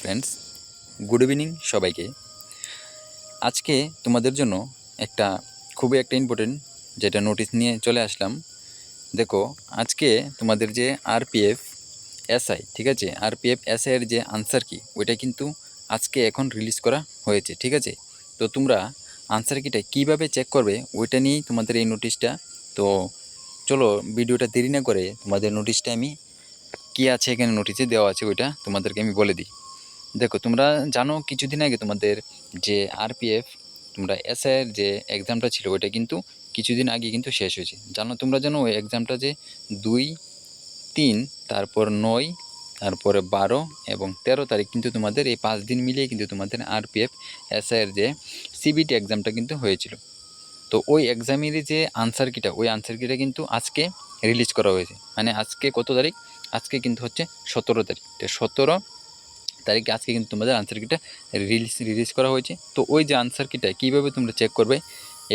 Friends good evening সবাইকে। আজকে তোমাদের জন্য একটা খুবই একটা ইম্পর্টেন্ট যেটা নোটিশ নিয়ে চলে আসলাম। দেখো, আজকে তোমাদের যে আরপিএফ এসআই ঠিক আছে? আরপিএফ এসআইয়ের যে আনসার কি, ওইটা কিন্তু আজকে এখন রিলিজ করা হয়েছে, ঠিক আছে? তো তোমরা আনসার কিটা কীভাবে চেক করবে, ওইটা নিয়েই তোমাদের এই নোটিশটা তো চলো, ভিডিওটা দেরি না করে তোমাদের নোটিশটা আমি কী আছে এখানে নোটিশে দেওয়া আছে, ওইটা তোমাদেরকে আমি বলে দিই। দেখো, তোমরা জানো কিছুদিন আগে তোমাদের যে আরপিএফ তোমরা এসআইয়ের যে এক্সামটা ছিল, ওইটা কিন্তু কিছুদিন আগে কিন্তু শেষ হয়েছে। জানো তোমরা জানো ওই এক্সামটা যে দুই, তিন, তারপর নয়, তারপরে বারো এবং তেরো তারিখ কিন্তু তোমাদের এই পাঁচ দিন মিলিয়ে কিন্তু তোমাদের আরপিএফ এসআইয়ের যে সিবিটি এক্সামটা কিন্তু হয়েছিল। তো ওই এক্সামেরই যে আনসার কিটা ওই আনসার কিটা কিন্তু আজকে রিলিজ করা হয়েছে। মানে আজকে কত তারিখ? আজকে কিন্তু হচ্ছে সতেরো তারিখ। তো সতেরো তারিখে আজকে কিন্তু তোমাদের আনসার কিটা রিলিজ রিলিজ করা হয়েছে। তো ওই যে আনসার কিটা কীভাবে তোমরা চেক করবে,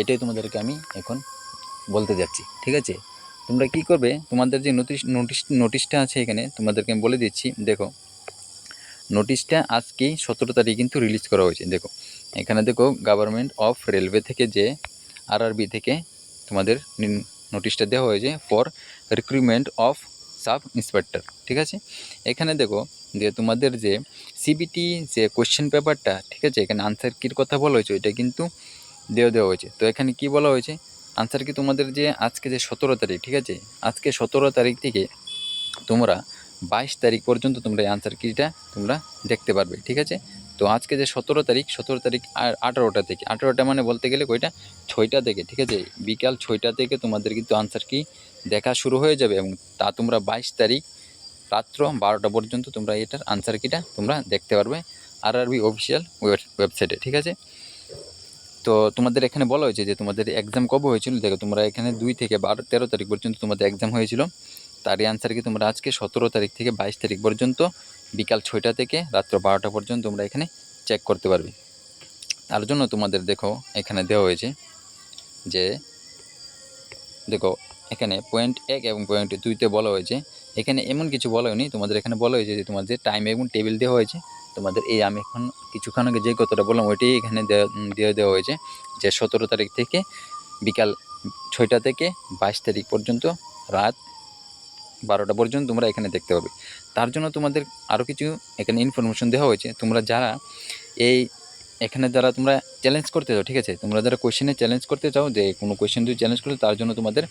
এটাই তোমাদেরকে আমি এখন বলতে যাচ্ছি, ঠিক আছে? তোমরা কি করবে, তোমাদের যে নোটিশ নোটিশ নোটিশটা আছে এখানে, তোমাদেরকে আমি বলে দিচ্ছি, দেখো নোটিশটা আজকেই সতেরো তারিখ কিন্তু রিলিজ করা হয়েছে, দেখো। এখানে দেখো গভর্নমেন্ট অফ রেলওয়ে থেকে যে আরআরবি থেকে তোমাদের নোটিশটা দেওয়া হয়েছে for recruitment of sub inspector ঠিক আছে? এখানে দেখো, যে তোমাদের যে সিবিটি যে কোশ্চেন পেপারটা ঠিক আছে? এখানে আনসার কির কথা বলা হয়েছে, ওইটা কিন্তু দেওয়া দেওয়া হয়েছে। তো এখানে কি বলা হয়েছে? আনসার কি তোমাদের যে আজকে যে সতেরো তারিখ, ঠিক আছে? আজকে সতেরো তারিখ থেকে তোমরা বাইশ তারিখ পর্যন্ত তোমরা এই আনসার কিটা তোমরা দেখতে পারবে, ঠিক আছে? তো আজকে যে সতেরো তারিখ সতেরো তারিখ আর আঠারোটা থেকে, আঠারোটা মানে বলতে গেলে কয়টা? ছয়টা থেকে, ঠিক আছে? বিকাল ছয়টা থেকে তোমাদের কিন্তু আনসার কি দেখা শুরু হয়ে যাবে এবং তা তোমরা বাইশ তারিখ রাত্র বারোটা পর্যন্ত তোমরা এটার আনসার কিটা তোমরা দেখতে পারবে আর আরবি অফিসিয়াল ওয়েবসাইটে ঠিক আছে? তো তোমাদের এখানে বলা হয়েছে যে তোমাদের এক্সাম কবে হয়েছিল? দেখো, তোমরা এখানে দুই থেকে বারো, তেরো তারিখ পর্যন্ত তোমাদের এক্সাম হয়েছিল। তারই আনসার কি তোমরা আজকে সতেরো তারিখ থেকে বাইশ তারিখ পর্যন্ত বিকাল ছয়টা থেকে রাত্র বারোটা পর্যন্ত তোমরা এখানে চেক করতে পারবে। তার জন্য তোমাদের দেখো, এখানে দেওয়া হয়েছে যে, দেখো এখানে পয়েন্ট এক এবং পয়েন্ট দুইতে বলা হয়েছে। এখানে এমন কিছু বলা হয়নি। তোমাদের এখানে বলা হয়েছে যে তোমাদের টাইম এবং টেবিল দেওয়া হয়েছে। তোমাদের এই আমি এখন কিছুক্ষণ আগে যে কথাটা বললাম, ওইটাই এখানে দেওয়া দেওয়া হয়েছে যে সতেরো তারিখ থেকে বিকাল ছয়টা থেকে বাইশ তারিখ পর্যন্ত রাত বারোটা পর্যন্ত তোমরা এখানে দেখতে পাবে। তার জন্য তোমাদের আরও কিছু এখানে ইনফরমেশন দেওয়া হয়েছে। তোমরা যারা এই এখানে যারা তোমরা চ্যালেঞ্জ করতে চাও, ঠিক আছে? তোমরা যারা কোয়েশ্চেনে চ্যালেঞ্জ করতে চাও, যে কোনো কোয়েশ্চেন যদি চ্যালেঞ্জ করতে তার জন্য তোমাদের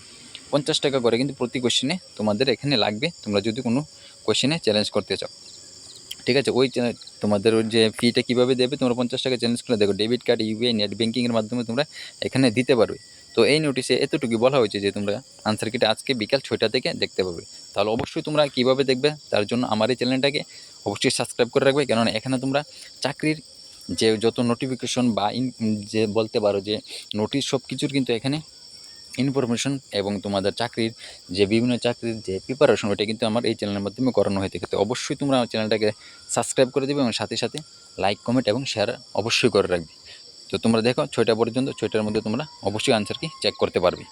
পঞ্চাশ টাকা করে কিন্তু প্রতি কোয়েশ্চেনে তোমাদের এখানে লাগবে। তোমরা যদি কোনো কোয়েশ্চেনে চ্যালেঞ্জ করতে চাও। ঠিক আছে? ওই তোমাদের ওই যে ফিটা কীভাবে দেবে? তোমরা পঞ্চাশ টাকা চ্যালেঞ্জ করে দেখো ডেবিট কার্ড ইউপিআই নেট ব্যাঙ্কিংয়ের মাধ্যমে তোমরা এখানে দিতে পারবে। তো এই নোটিশে এতটুকু বলা হয়েছে যে তোমরা আনসার কিটা আজকে বিকাল ছয়টা থেকে দেখতে পাবে। তাহলে অবশ্যই তোমরা কীভাবে দেখবে? তার জন্য আমার এই চ্যানেলটাকে অবশ্যই সাবস্ক্রাইব করে রাখবে। কেননা এখানে তোমরা চাকরির যে যত নোটিফিকেশন বা যে বলতে পারো যে নোটিশ সব কিছুর কিন্তু এখানে ইনফরমেশন এবং তোমাদের চাকরির যে বিভিন্ন চাকরির যে প্রিপারেশন ওইটা কিন্তু আমার এই চ্যানেলের মাধ্যমে করানো হয়ে থাকে। তো অবশ্যই তোমরা চ্যানেলটাকে সাবস্ক্রাইব করে দেবে এবং সাথে সাথে লাইক কমেন্ট এবং শেয়ার অবশ্যই করে রাখবে। তো তোমরা দেখো ছয়টা পর্যন্ত, ছয়টার মধ্যে তোমরা অবশ্যই আনসার কি চেক করতে পারবে।